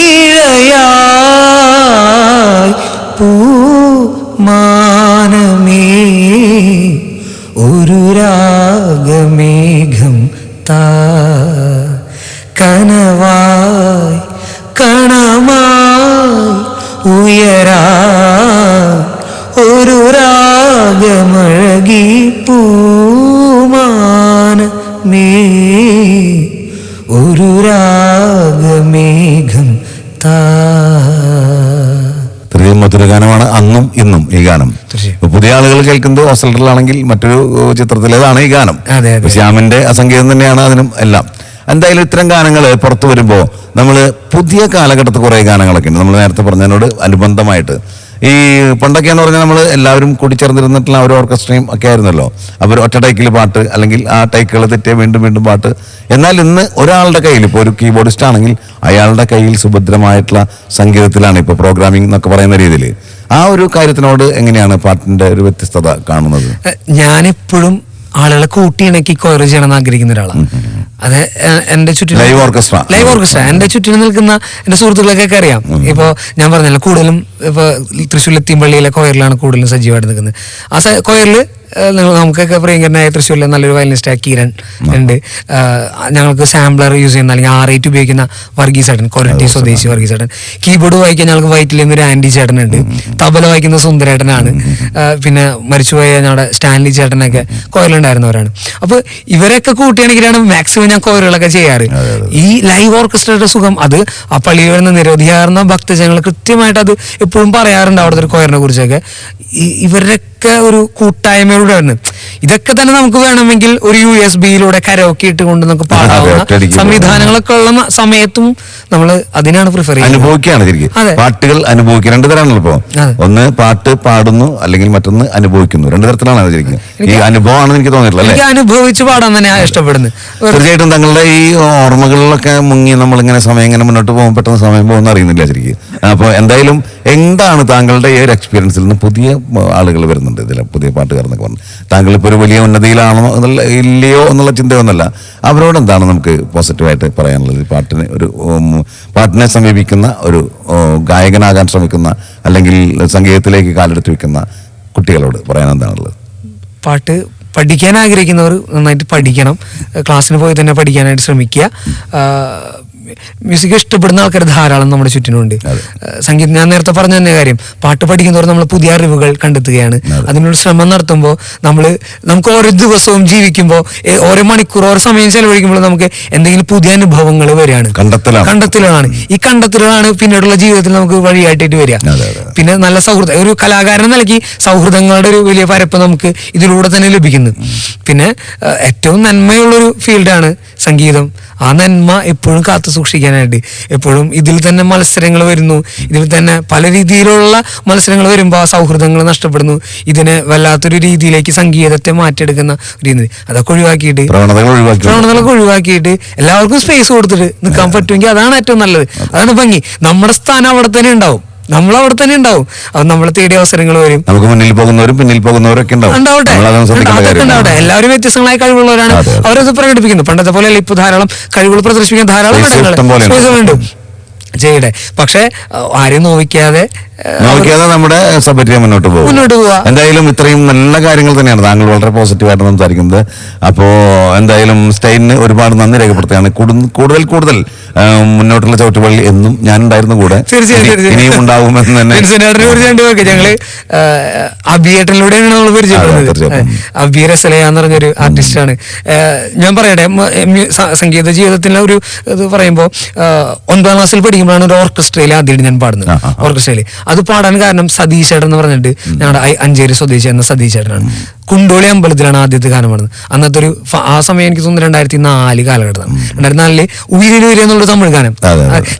പൂമാനമേ ഒരു രാഗമേഘം താ ഒരു പൂമാന മേ ഒരു രാഗമേഘം താ. മധുര ഗാനമാണ് അന്നും ഇന്നും ഈ ഗാനം. പുതിയ ആളുകൾ കേൾക്കുന്നത് ഹോസ്റ്റലിലാണെങ്കിൽ മറ്റൊരു ചിത്രത്തിലേതാണ് ഈ ഗാനം. ശ്യാമിന്റെ അസംഗീതം തന്നെയാണ് അതിനും എല്ലാം. എന്തായാലും ഇത്തരം ഗാനങ്ങൾ പുറത്തു വരുമ്പോൾ നമ്മൾ പുതിയ കാലഘട്ടത്തിൽ കുറേ ഗാനങ്ങളൊക്കെ ഉണ്ട്. നമ്മൾ നേരത്തെ പറഞ്ഞതിനോട് അനുബന്ധമായിട്ട് ഈ പണ്ടൊക്കെ എന്ന് പറഞ്ഞാൽ നമ്മൾ എല്ലാവരും കൂടിച്ചേർന്നിരുന്നിട്ടുള്ള ഒരു ഓർക്കസ്ട്രയും ഒക്കെ ആയിരുന്നല്ലോ. അവർ ഒറ്റ ടൈക്കിൽ പാട്ട് അല്ലെങ്കിൽ ആ ടൈക്കുകൾ തെറ്റിയ വീണ്ടും വീണ്ടും പാട്ട്. എന്നാൽ ഇന്ന് ഒരാളുടെ കയ്യിൽ ഇപ്പോൾ ഒരു കീബോർഡിസ്റ്റ് ആണെങ്കിൽ അയാളുടെ കയ്യിൽ സുഭദ്രമായിട്ടുള്ള സംഗീതത്തിലാണ് ഇപ്പോൾ പ്രോഗ്രാമിംഗ് എന്നൊക്കെ പറയുന്ന രീതിയിൽ ആ ഒരു കാര്യത്തിനോട് എങ്ങനെയാണ് പാട്ടിന്റെ ഒരു വ്യത്യസ്തത കാണുന്നത്? ഞാനെപ്പോഴും ആളുകളെ കൂട്ടിയിണക്കി കൊയർ ചെയ്യണം എന്ന് ആഗ്രഹിക്കുന്ന ഒരാളാണ് അത് എന്റെ ചുറ്റിനും ലൈവ് ഓർക്കസ്ട്ര. Live orchestra. എന്റെ ചുറ്റിനും നിൽക്കുന്ന എന്റെ സുഹൃത്തുക്കളൊക്കെ അറിയാം. ഇപ്പോ ഞാൻ പറഞ്ഞല്ലോ കൂടുതലും ഇപ്പൊ തൃശ്ശൂർ എത്തിയമ്പള്ളിയിലെ കൊയറിലാണ് കൂടുതലും സജീവമായിട്ട് നിൽക്കുന്നത്. ആ നിങ്ങൾ- നമുക്കൊക്കെ പ്രിയങ്കരനായ തൃശ്ശൂരിലെ നല്ലൊരു വയലിനിസ്റ്റ് കിരൺ ഉണ്ട്. ഞങ്ങൾക്ക് സാമ്പിളർ യൂസ് ചെയ്യുന്ന അല്ലെങ്കിൽ ആർ എയ്റ്റ് ഉപയോഗിക്കുന്ന വർഗീസ് ചേട്ടൻ കൊരട്ടി സ്വദേശി വർഗീസ് ചേട്ടൻ. കീബോർഡ് വായിക്കാൻ ഞങ്ങൾക്ക് വൈറ്റിൽ നിന്ന് ഒരു ആൻഡി ചേട്ടനുണ്ട് തബല വായിക്കുന്ന സുന്ദരേട്ടനാണ്. പിന്നെ മരിച്ചുപോയ ഞങ്ങളുടെ സ്റ്റാൻലി ചേട്ടനൊക്കെ കോയലുണ്ടായിരുന്നവരാണ്. അപ്പൊ ഇവരൊക്കെ കൂട്ടിയാണെങ്കിലാണ് മാക്സിമം ഞാൻ കോയലുകളൊക്കെ ചെയ്യാറ്. ഈ ലൈവ് ഓർക്കസ്ട്രയുടെ സുഖം. അത് ആ പള്ളിയിൽ വരുന്ന നിരവധിയാർന്ന ഭക്തജനങ്ങൾ കൃത്യമായിട്ട് അത് എപ്പോഴും പറയാറുണ്ട് അവിടുത്തെ ഒരു കോയറിനെ കുറിച്ചൊക്കെ. ഇവരുടെ ഇവരുടെയൊക്കെ ഒരു കൂട്ടായ്മയിലൂടെ ആണ് ഇതൊക്കെ തന്നെ നമുക്ക് വേണമെങ്കിൽ ഒരു യു എസ് ബിയിലൂടെ ഇട്ട് കൊണ്ട് നമുക്ക് പാടാവുന്ന സംവിധാനങ്ങളൊക്കെ ഉള്ള സമയത്തും നമ്മൾ അതിനാണ് പ്രിഫർ ചെയ്യുന്നത്. അനുഭവിക്കുകയാണ് ശരിക്കും. പാട്ടുകൾ അനുഭവിക്കുക. രണ്ട് തരമാണല്ലോ ഇപ്പോ. ഒന്ന് പാട്ട് പാടുന്നു അല്ലെങ്കിൽ മറ്റൊന്ന് അനുഭവിക്കുന്നു. രണ്ട് തരത്തിലാണ് ശരിക്കും. ഈ അനുഭവമാണ് എനിക്ക് തോന്നിയിട്ടില്ല എനിക്ക് അനുഭവിച്ച് പാടാൻ തന്നെയാണ് ഇഷ്ടപ്പെടുന്നത്. തീർച്ചയായിട്ടും തങ്ങളുടെ ഈ ഓർമ്മകളിലൊക്കെ മുങ്ങി നമ്മളിങ്ങനെ സമയം ഇങ്ങനെ മുന്നോട്ട് പോകുമ്പോൾ പെട്ടെന്ന് സമയം പോകുന്ന അറിയുന്നില്ല ശരിക്കും. അപ്പോൾ എന്തായാലും എന്താണ് താങ്കളുടെ ഈ ഒരു എക്സ്പീരിയൻസിൽ നിന്ന് പുതിയ ആളുകൾ വരുന്നുണ്ട് ഇതിൽ പുതിയ പാട്ടുകാരെന്നൊക്കെ പറഞ്ഞു. താങ്കൾ ഇപ്പോൾ ഒരു വലിയ ഉന്നതിയിലാണോ എന്നുള്ള ഇല്ലയോ എന്നുള്ള ചിന്തയൊന്നുമല്ല. അവരോട് എന്താണ് നമുക്ക് പോസിറ്റീവായിട്ട് പറയാനുള്ളത്? പാട്ടിനെ ഒരു പാട്ടിനെ സമീപിക്കുന്ന ഒരു ഗായകനാകാൻ ശ്രമിക്കുന്ന അല്ലെങ്കിൽ സംഗീതത്തിലേക്ക് കാലെടുത്ത് വെക്കുന്ന കുട്ടികളോട് പറയാൻ എന്താണുള്ളത്? പാട്ട് പഠിക്കാൻ ആഗ്രഹിക്കുന്നവർ നന്നായിട്ട് പഠിക്കണം. ക്ലാസ്സിന് പോയി തന്നെ പഠിക്കാനായിട്ട് ശ്രമിക്കുക. മ്യൂസിക് ഇഷ്ടപ്പെടുന്ന ആൾക്കാർ ധാരാളം നമ്മുടെ ചുറ്റിനുണ്ട്. സംഗീതം ഞാൻ നേരത്തെ പറഞ്ഞ തന്നെ കാര്യം പാട്ട് പഠിക്കുന്നവർ നമ്മൾ പുതിയ അറിവുകൾ കണ്ടെത്തുകയാണ്. അതിനുള്ള ശ്രമം നടത്തുമ്പോൾ നമ്മൾ നമുക്ക് ഓരോ ദിവസവും ജീവിക്കുമ്പോൾ ഓരോ മണിക്കൂർ ഓരോ സമയം ചെലവഴിക്കുമ്പോൾ നമുക്ക് എന്തെങ്കിലും പുതിയ അനുഭവങ്ങൾ വരികയാണ്. കണ്ടെത്തലുകളാണ് ഈ കണ്ടെത്തലുകളാണ് പിന്നീടുള്ള ജീവിതത്തിൽ നമുക്ക് വഴിയായിട്ടായിട്ട് വരിക. പിന്നെ നല്ല സൗഹൃദം ഒരു കലാകാരൻ നൽകി നിലയ്ക്ക് സൗഹൃദങ്ങളുടെ ഒരു വലിയ പരപ്പ് നമുക്ക് ഇതിലൂടെ തന്നെ ലഭിക്കുന്നു. പിന്നെ ഏറ്റവും നന്മയുള്ളൊരു ഫീൽഡാണ് സംഗീതം. ആ നന്മ എപ്പോഴും കാത്തു സൂക്ഷിക്കാനായിട്ട്. എപ്പോഴും ഇതിൽ തന്നെ മത്സരങ്ങൾ വരുന്നു. ഇതിൽ തന്നെ പല രീതിയിലുള്ള മത്സരങ്ങൾ വരുമ്പോൾ ആ സൗഹൃദങ്ങൾ നഷ്ടപ്പെടുന്നു. ഇതിനെ വല്ലാത്തൊരു രീതിയിലേക്ക് സംഗീതത്തെ മാറ്റിയെടുക്കുന്ന രീതി. അതൊക്കെ ഒഴിവാക്കിയിട്ട് പ്രവണതകളൊക്കെ ഒഴിവാക്കിയിട്ട് എല്ലാവർക്കും സ്പേസ് കൊടുത്തിട്ട് നിൽക്കാൻ പറ്റുമെങ്കിൽ അതാണ് ഏറ്റവും നല്ലത്. അതാണ് ഭംഗി. നമ്മുടെ സ്ഥാനം അവിടെ തന്നെ ഉണ്ടാവും. നമ്മൾ അവിടെ തന്നെ ഉണ്ടാവും അത് നമ്മളെ തേടിയ അവസരങ്ങൾ വരും. നമുക്ക് മുന്നിൽ പോകുന്നവരും പിന്നിൽ പോകുന്നവരൊക്കെ ഉണ്ടാവും. ഉണ്ടാവട്ടെ. എല്ലാവരും വ്യത്യസ്തങ്ങളായ കഴിവുള്ളവരാണ്. അവരത് പ്രകടിപ്പിക്കുന്നു. പണ്ടത്തെ പോലെ അല്ല ഇപ്പൊ ധാരാളം കഴിവുകൾ പ്രദർശിപ്പിക്കാൻ ധാരാളം പോലെ ഉണ്ട്. ചെയ്യട്ടെ. പക്ഷെ ആരെയും നോവിക്കാതെ നോക്കിയാതെ നമ്മുടെ സബരിയ മുന്നോട്ട് പോകും മുന്നോട്ട് പോവാ. എന്തായാലും ഇത്രയും നല്ല കാര്യങ്ങൾ തന്നെയാണ്. താങ്കൾ വളരെ പോസിറ്റീവായിട്ട് സംസാരിക്കുന്നത്. അപ്പോ എന്തായാലും സ്റ്റൈലിന് ഒരുപാട് നന്ദി രേഖപ്പെടുത്തുകയാണ്. കൂടുതൽ കൂടുതൽ മുന്നോട്ടുള്ള ചവിട്ടുപള്ളി എന്നും ഞാൻ ഉണ്ടായിരുന്നു കൂടെ തീർച്ചയായും ഇനി- തീർച്ചയായും. ഇനിയും ഉണ്ടാവുമെന്ന് തന്നെ ഞങ്ങൾ നമ്മൾ പരിചയപ്പെടുന്നത്. തീർച്ചയായിട്ടും. എന്ന് പറഞ്ഞൊരു ആർട്ടിസ്റ്റാണ്. ഞാൻ പറയട്ടെ സംഗീത ജീവിതത്തിലെ ഒരു ഇത് പറയുമ്പോൾ ഒൻപതാം ക്ലാസ്സിൽ പഠിക്കുമ്പോഴാണ് ഒരു ഓർക്കസ്ട്രയിൽ ആദ്യമായിട്ട് ഞാൻ പാടുന്നത്. ഓർക്കസ്ട്രയിൽ അത് പാടാൻ കാരണം സതീശേടൻ എന്ന് പറഞ്ഞിട്ട് ഞങ്ങളുടെ അഞ്ചേരി സ്വദേശി എന്ന സതീഷ് ചേട്ടനാണ് കുണ്ടോളി അമ്പലത്തിലാണ് ആദ്യത്തെ ഗാനം പാടുന്നത്. അന്നത്തെ ഒരു ആ സമയം എനിക്ക് തോന്നുന്നു രണ്ടായിരത്തി നാല് കാലഘട്ടം. രണ്ടായിരത്തി നാലിൽ ഉയരിനുയരി എന്നുള്ള തമിഴ് ഗാനം.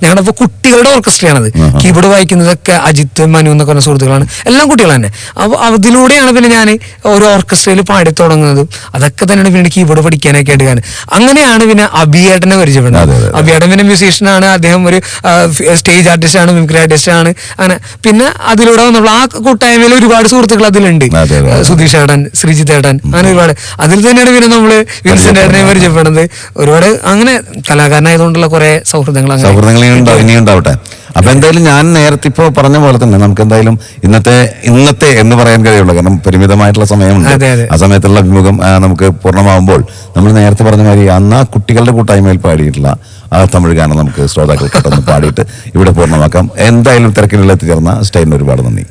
ഞങ്ങളുടെ ഇപ്പൊ കുട്ടികളുടെ ഓർക്കസ്ട്രയാണത്. കീബോർഡ് വായിക്കുന്നതൊക്കെ അജിത്ത് മനു എന്നൊക്കെ പറഞ്ഞ സുഹൃത്തുക്കളാണ്. എല്ലാം കുട്ടികൾ തന്നെ. അപ്പൊ അതിലൂടെയാണ് പിന്നെ ഞാൻ ഒരു ഓർക്കസ്ട്രയിൽ പാടി തുടങ്ങുന്നത്. അതൊക്കെ തന്നെയാണ് പിന്നെ കീബോർഡ് പഠിക്കാനൊക്കെ ആയിട്ട് ഗാനം. അങ്ങനെയാണ് പിന്നെ അബിയേട്ടനെ പരിചയപ്പെടുന്നത്. അബിയേട്ടൻ പിന്നെ മ്യൂസീഷ്യൻ ആണ് പിന്നെ മ്യൂസീഷ്യനാണ് അദ്ദേഹം ഒരു സ്റ്റേജ് ആർട്ടിസ്റ്റ് ആണ് മിമിക്രി ആർട്ടിസ്റ്റ് ആണ്. അങ്ങനെ. പിന്നെ അതിലൂടെ വന്നുള്ള ആ കൂട്ടായ്മയിൽ ഒരുപാട് സുഹൃത്തുക്കൾ അതിലുണ്ട്. അതെ, അതെ, അതെ. സുധീഷ് ഏട്ടൻ ശ്രീജിത്ത് തേടാൻ അങ്ങനെ ഒരുപാട്. അതിൽ തന്നെയാണ് പിന്നെ നമ്മൾ വിൻസെന്റ് ഏട്ടനെ പരിചയപ്പെടുന്നത്. ഒരുപാട് അങ്ങനെ കലാകാരനായതുകൊണ്ടുള്ള കുറെ സൗഹൃദങ്ങൾ സൗഹൃദങ്ങൾ ഇനിയും ഉണ്ടാവട്ടെ അപ്പൊ എന്തായാലും ഞാൻ നേരത്തെ ഇപ്പോൾ പറഞ്ഞ പോലെ തന്നെ നമുക്ക് എന്തായാലും ഇന്നത്തെ ഇന്നത്തെ എന്ന് പറയാൻ കഴിയുള്ളൂ. കാരണം പരിമിതമായിട്ടുള്ള സമയമുണ്ട്. ആ സമയത്തുള്ള അഭിമുഖം നമുക്ക് പൂർണമാകുമ്പോൾ നമ്മൾ നേരത്തെ പറഞ്ഞ മാതിരി അന്ന് ആ കുട്ടികളുടെ കൂട്ടായ്മയിൽ പാടിയിട്ടുള്ള ആ തമിഴ് ഗാനം നമുക്ക് ശ്രോതാക്കൾ പെട്ടെന്ന് പാടിയിട്ട് ഇവിടെ പൂർണമാക്കാം. എന്തായാലും തിരക്കിലുള്ള എത്തിച്ചേർന്ന സ്റ്റൈലിന് ഒരുപാട് നന്ദി.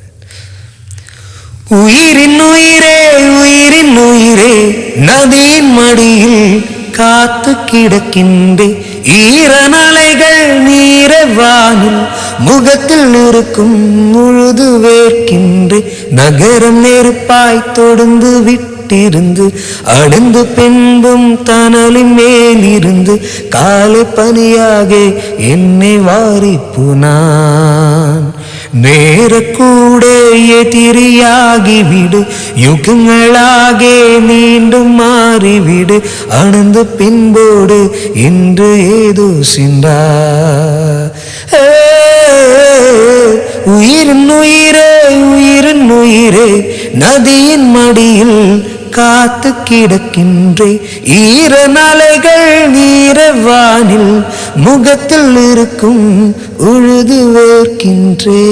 உயிரின் உயிரே உயிரின் உயிரே. நதியின் மடியில் காத்து கிடக்கின்றே. ஈரநலைகள் நீரவானில் முகத்தில் இருக்கும் முழுது வேர்க்கின்றே. நகரம் நெருப்பாய் தொடர்ந்து விட்டு விட்டிருந்து அடர்ந்து பின்பும் தனலின் மேலிருந்து காலை பனியாக என்னை வாரி புனான் നേരക്കൂടെ എതിരിയാകിവിട്. യുഗങ്ങളാകെ നീണ്ടും മാറിവിട്. അണന്ത് പിൻപോട് ഇன்று ഏതോ സിന്താ. ഉയർന്നുയിരേ ഉയർന്നുയിരേ നദിയൻ മടിയിൽ காத்து கிடக்கின்றே. ஈர நலைகள் நீரவானில் முகத்தில் இருக்கும் உழுது வேர்க்கின்றே.